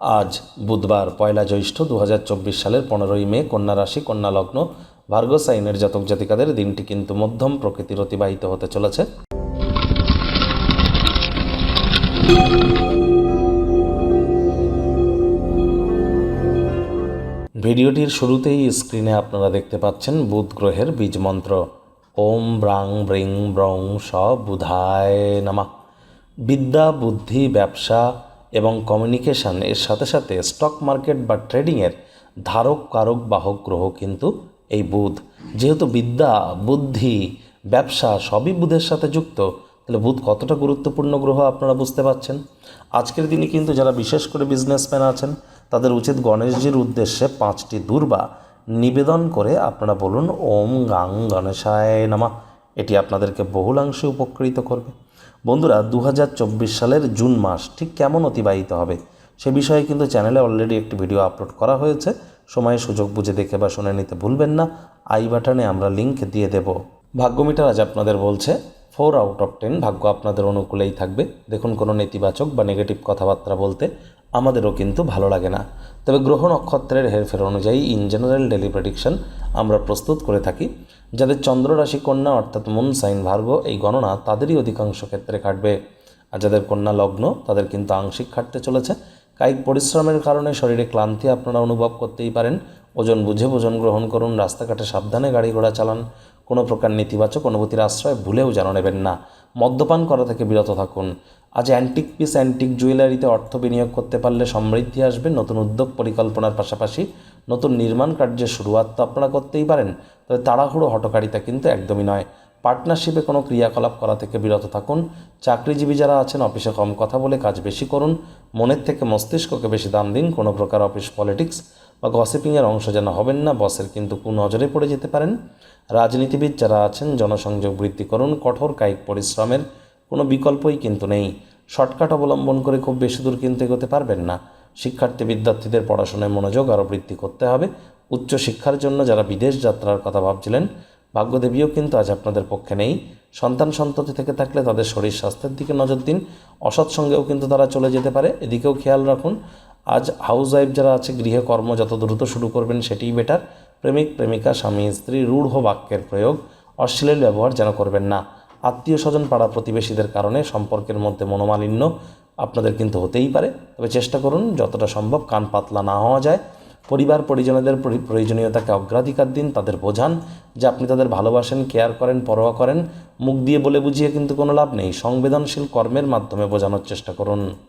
আজ বুধবার পয়লা জ্যৈষ্ঠ দু হাজার চব্বিশ সালের পনেরোই মে কন্যা রাশি, কন্যা লগ্ন, ভার্গ সাইনের জাতক জাতিকাদের দিনটি কিন্তু মধ্যম প্রকৃতির অতিবাহিত হতে চলেছে। ভিডিওটির শুরুতেই স্ক্রিনে আপনারা দেখতে পাচ্ছেন বুধ গ্রহের বীজ মন্ত্র। ওম ব্রাং ব্রিং ব্রং স বুধায় নামা। বিদ্যা, বুদ্ধি, ব্যবসা এবং কমিউনিকেশন এর সাথে সাথে স্টক মার্কেট বা ট্রেডিংয়ের ধারক কারক বাহক গ্রহ কিন্তু এই বুধ। যেহেতু বিদ্যা, বুদ্ধি, ব্যবসা সবই বুধের সাথে যুক্ত, তাহলে বুধ কতটা গুরুত্বপূর্ণ গ্রহ আপনারা বুঝতে পারছেন? আজকের দিনে কিন্তু যারা বিশেষ করে বিজনেসম্যান আছেন, তাদের উচিত গণেশজির উদ্দেশ্যে পাঁচটি দুর্বা নিবেদন করে আপনারা বলুন, ওম গাং গণেশায় নামা। এটি আপনাদেরকে বহুলাংশে উপকৃত করবে। বন্ধুরা দু হাজার চব্বিশ সালের জুন মাস, ঠিক কেমন অতিবাহিত হবে? সে বিষয়ে কিন্তু চ্যানেলে অলরেডি একটি ভিডিও আপলোড করা হয়েছে। সময়ে সুযোগ বুঝে দেখে বা শুনে নিতে ভুলবেন না। আই বাটনে আমরা লিঙ্ক দিয়ে দেব। ভাগ্যমিটার আজ আপনাদের বলছে ফোর আউট অফ টেন ভাগ্য আপনাদের অনুকূলেই থাকবে। দেখুন কোনো নেতিবাচক বা নেগেটিভ কথাবার্তা বলতে আমাদেরও কিন্তু ভালো লাগে না। তবে গ্রহ নক্ষত্রের হেরফের অনুযায়ী ইন জেনারেল ডেলি প্রেডিকশন আমরা প্রস্তুত করে থাকি। যাদের চন্দ্ররাশি কন্যা অর্থাৎ মুন সাইন ভার্গ এই গণনা তাদেরই অধিকাংশ ক্ষেত্রে খাটবে আর যাদের কন্যা লগ্ন, তাদের কিন্তু আংশিক খাটতে চলেছে। কায়িক পরিশ্রমের কারণে শরীরে ক্লান্তি আপনারা অনুভব করতেই পারেন। ওজন বুঝে ওজন গ্রহণ করুন, রাস্তাঘাটে সাবধানে গাড়ি ঘোড়া চালান। কোনো প্রকার নেতিবাচক অনুভূতির আশ্রয় ভুলেও যেন নেবেন না। মদ্যপান করা থেকে বিরত থাকুন। আজ অ্যান্টিক পিস অ্যান্টিক জুয়েলারিতে অর্থ বিনিয়োগ করতে পারলে সমৃদ্ধি আসবে। নতুন উদ্যোগ পরিকল্পনার পাশাপাশি নতুন নির্মাণ কার্যের শুরুয়াত তো আপনারা করতেই পারেন। তবে তাড়াহুড়ো হটকারিতা কিন্তু একদমই নয়। পার্টনারশিপে কোনো ক্রিয়াকলাপ করা থেকে বিরত থাকুন। চাকরিজীবী যারা আছেন, অফিসে কম কথা বলে কাজ বেশি করুন। মনের থেকে মস্তিষ্ককে বেশি দাম দিন। কোনো প্রকার অফিস পলিটিক্স বা গসিপিংয়ের অংশ যেন হবেন না বসের কিন্তু কুনজরে পড়ে যেতে পারেন। রাজনীতিবিদ যারা আছেন, জনসংযোগ বৃদ্ধি করুন, কঠোর কায়িক পরিশ্রমের কোনো বিকল্পই কিন্তু নেই। শর্টকাট অবলম্বন করে খুব বেশি দূর কিন্তু এগোতে পারবেন না। শিক্ষার্থী, বিদ্যার্থীদের পড়াশোনায় মনোযোগ আরও বৃদ্ধি করতে হবে। উচ্চ শিক্ষার জন্য যারা বিদেশ যাত্রার কথা ভাবছিলেন, ভাগ্যদেবীও কিন্তু আজ আপনাদের পক্ষে নেই। সন্তান সন্ততি থেকে থাকলে তাদের শরীর স্বাস্থ্যের দিকে নজর দিন। অসৎ সঙ্গেও কিন্তু তারা চলে যেতে পারে। এদিকেও খেয়াল রাখুন আজ হাউস ওয়াইফ যারা আছে গৃহে কর্ম যত দ্রুত শুরু করবেন, সেটিই বেটার প্রেমিক, প্রেমিকা, স্বামী, স্ত্রী, রূঢ় বাক্যের প্রয়োগ, অশ্লীল ব্যবহার যেন করবেন না। আত্মীয় স্বজন পাড়া প্রতিবেশীদের কারণে সম্পর্কের মধ্যে মনোমালিন্য আপনাদের কিন্তু হতেই পারে। তবে চেষ্টা করুন, যতটা সম্ভব কান পাতলা না হওয়া যায়। পরিবার, পরিজনদের প্রয়োজনীয়তাকে অগ্রাধিকার দিন, তাদের বোঝান যে আপনি তাদের ভালোবাসেন কেয়ার করেন, পরোয়া করেন। মুখ দিয়ে বলে বুঝিয়ে কিন্তু কোনো লাভ নেই। সংবেদনশীল কর্মের মাধ্যমে বোঝানোর চেষ্টা করুন।